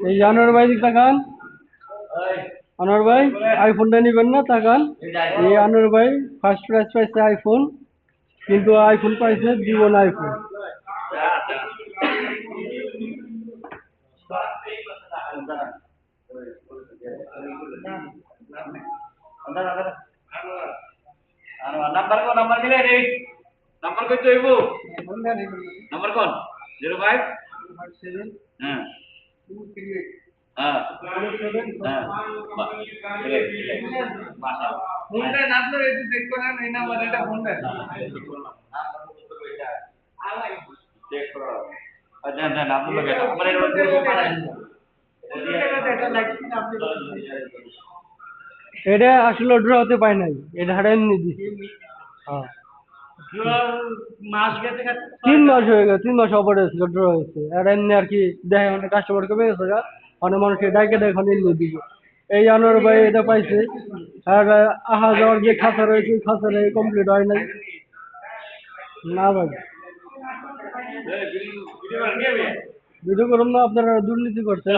এই আনোয়ার ভাই দিক তাকান আনোয়ার ভাই আইফোনটা নেবেন না তাকান এই আনোয়ার ভাই ফার্স্ট প্রাইজ পাইছে আইফোন কিন্তু আইফোন পাইছে জীবন আইফোন নাম্বার কোন নাম্বার দিলে রে নাম্বার কই তো নাম্বার কোন? 05 হ্যাঁ। হ্যাঁ। হ্যাঁ দেখো না এটা। আমার এর মধ্যে পাড়া আসলে ড্র হতে পায় নাই। এটা হারা এমনি দিছি হ্যাঁ। তিন মাস হয়ে গেছে তিন মাস অপরে ছিল ড্র হয়েছে আর এমনি আর কি দেখে মানে কাস্টমার কমে গেছে গা অনেক মানুষকে ডাকে দেখুন এমনি দিব এই আনোয়ার ভাই এটা পাইছে। আর আহা যাওয়ার যে খাঁচা রয়েছে ওই খাতাটা কমপ্লিট হয় নাই। না ভাই। ভিডিও করুন। না আপনারা দুর্নীতি করছেন।